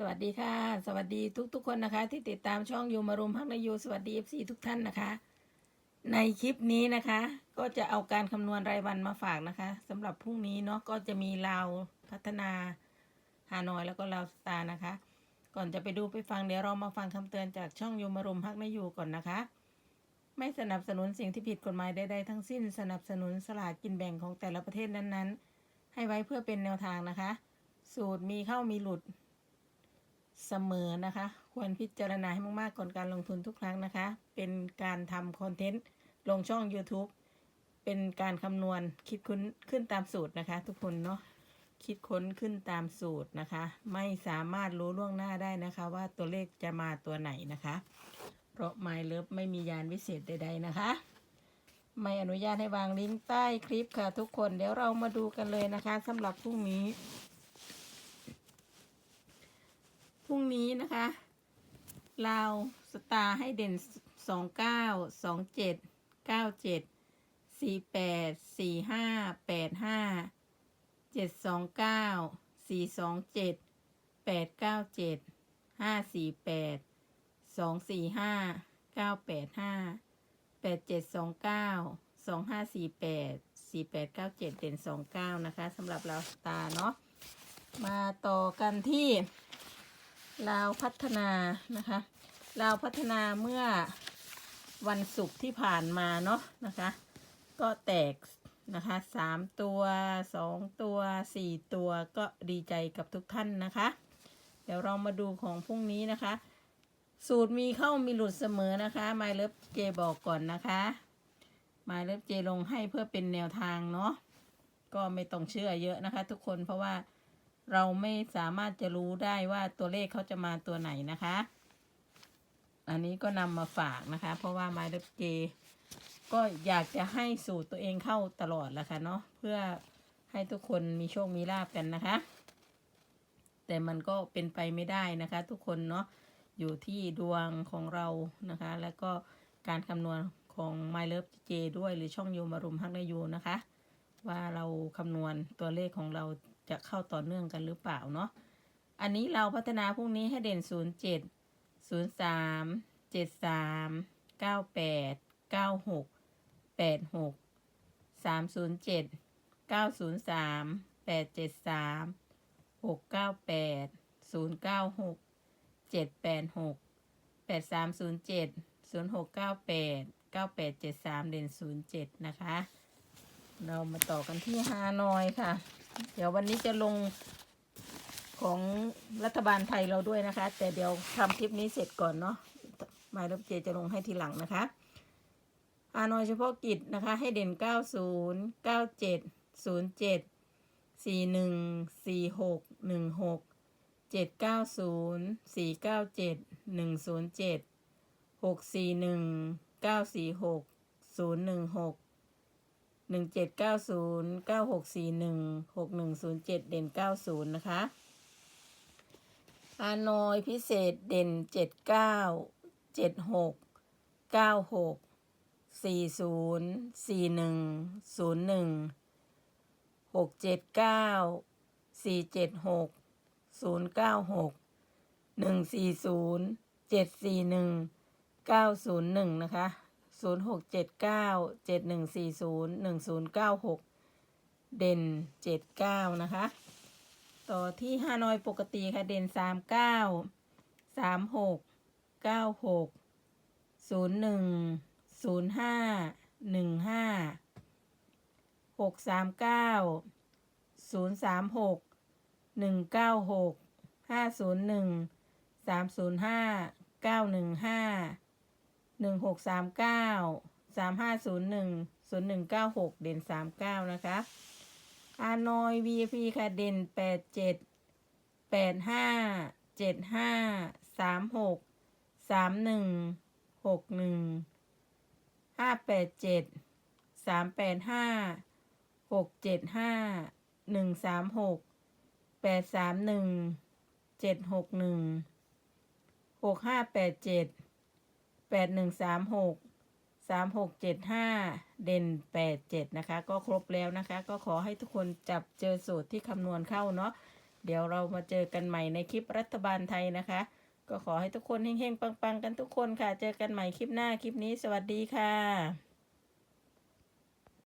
สวัสดีค่ะ สวัสดีทุก ๆ คนนะคะ ที่ติดตามช่องยูมารุมพักนยูสวัสดีเอฟซีทุกท่านนะคะ ในคลิปนี้นะคะ ก็จะเอาการคำนวณรายวันมาฝากนะคะสำหรับพรุ่งนี้เนาะก็จะมีลาวพัฒนาฮานอยแล้วก็ลาวสตาร์นะคะ ก่อนจะไปดูไปฟังเดี๋ยวเรามาฟังคำเตือนจากช่องยูมารุมพักนยูก่อนนะคะ ไม่สนับสนุนสิ่งที่ผิดกฎหมายใดๆทั้งสิ้น สนับสนุนสลากกินแบ่งของแต่ละประเทศนั้นๆ ให้ไว้เพื่อเป็นแนวทางนะคะ สูตรมีเข้ามีหลุด เสมอนะคะ ควรพิจารณาให้มากๆก่อนการลงทุนทุกครั้งนะคะ เป็นการทำคอนเทนต์ลงช่อง YouTube เป็นการคำนวณคิดค้นขึ้นตามสูตรนะคะ ทุกคนเนาะคิดค้นขึ้นตามสูตรนะคะ ไม่สามารถรู้ล่วงหน้าได้นะคะ ว่าตัวเลขจะมาตัวไหนนะคะ เพราะ My Love ไม่มียานวิเศษใด ๆนะคะ ไม่อนุญาตให้วางลิงก์ใต้คลิปค่ะทุกคนเดี๋ยวเรามาดูกันเลยนะคะสำหรับพรุ่งนี้ พรุ่งนี้นะคะลาวสตาร์ให้เด่นสองเก้าสองเจ็ดเก้าเจ็ดสี่แปดสี่ห้าแปดห้าเจ็ดสองเก้าสี่สองเจ็ดแปดเก้าเจ็ดห้าสี่แปดสองสี่ห้าเก้าแปดห้าแปดเจ็ดสองเก้าสองห้าสี่แปดสี่แปดเก้าเจ็ดเด่นสองเก้านะคะสำหรับลาสตาร์เนาะมาต่อกันที่ ลาวพัฒนานะคะลาวพัฒนาเมื่อวันศุกร์ที่ผ่านมาเนาะนะคะ ก็แตกนะคะสามตัวสองตัวสี่ตัวก็ดีใจกับทุกท่านนะคะ เดี๋ยวเรามาดูของพรุ่งนี้นะคะ สูตรมีเข้ามีหลุดเสมอนะคะ m ม l เลิฟเจบอกก่อนนะคะ m ม l เลิฟเจลงให้เพื่อเป็นแนวทางเนาะก็ไม่ต้องเชื่อเยอะนะคะ ทุกคนเพราะว่า เราไม่สามารถจะรู้ได้ว่าตัวเลขเขาจะมาตัวไหนนะคะ อันนี้ก็นำมาฝากนะคะ เพราะว่า My d j ก็อยากจะให้สูตรตัวเองเข้าตลอดแหละค่ะเนาะเพื่อให้ทุกคนมีโชคมีลาบกันนะคะ แต่มันก็เป็นไปไม่ได้นะคะ ทุกคนเนาะอยู่ที่ดวงของเรานะคะ แล้วก็การคำนวณของ My Love J ด้วยหรือช่องยูมารุมฮักนยูนะคะ ว่าเราคำนวณตัวเลขของเรา จะเข้าต่อเนื่องกันหรือเปล่าเนาะ อันนี้เราพัฒนาพรุ่งนี้ให้เด่น 0 7 0 3 7 3 9 8 9 6 8 6 3 0 7 9 0 3 8 7 3 6 9 8 0 9 6 7 8 6 8 3 0 7 0 6 9 8 9 8 7 3เด่น0 7 นะคะ เรามาต่อกันที่ฮานอยค่ะ เดี๋ยววันนี้จะลงของรัฐบาลไทยเราด้วยนะคะ แต่เดี๋ยวทำคลิปนี้เสร็จก่อนเนาะหมายรับเจจะลงให้ทีหลังนะคะฮานอยเฉพาะกิจนะคะ ให้เด่น 90 97 07 41 46 16 790 497 107 641 946 016 หนึ่งเจ็ดเก้าศูนย์เก้าหกสี่หนึ่งหกหนึ่งศูนย์เจ็ดเด่นเก้าศูนย์นะคะฮานอยพิเศษเด่นเจ็ดเก้าเจ็ดหกเก้าหกสี่ศูนย์สี่หนึ่งศูนย์หนึ่งหกเจ็ดเก้าสี่เจ็ดหกศูนย์เก้าหกหนึ่งสี่ศูนย์เจ็ดสี่หนึ่งเก้าศูนย์หนึ่งนะคะ 0 6 7 9 7 1 4 0 1 0 9 6 เด่น 7 9 นะคะ ต่อที่ฮานอยปกติค่ะ เด่น 3 9 3 6 9 6 0 1 0 5 1 5 6 3 9 0 3 6 1 9 6 5 0 1 3 0 5 9 1 5 หนึ่งหกสามเก้าสามห้าศูนย์หนึ่งศูนย์หนึ่งเก้าหกเด่นสามเก้านะคะ อานอย VIP ค่ะ เด่นแปดเจ็ดแปดห้าเจ็ดห้าสามหกสามหนึ่งหกหนึ่งห้าแปดเจ็ดสามแปดห้าหกเจ็ดห้าหนึ่งสามหกแปดสามหนึ่งเจ็ดหกหนึ่งหกห้าแปดเจ็ด แปดหนึ่งสามหกสามหกเจ็ดห้าเด่นแปดเจ็ดนะคะ ก็ครบแล้วนะคะ ก็ขอให้ทุกคนจับเจอสูตรที่คำนวณเข้าเนาะเดี๋ยวเรามาเจอกันใหม่ในคลิปรัฐบาลไทยนะคะ ก็ขอให้ทุกคนเฮงๆ ปังๆ กันทุกคนค่ะ เจอกันใหม่คลิปหน้าคลิปนี้ สวัสดีค่ะ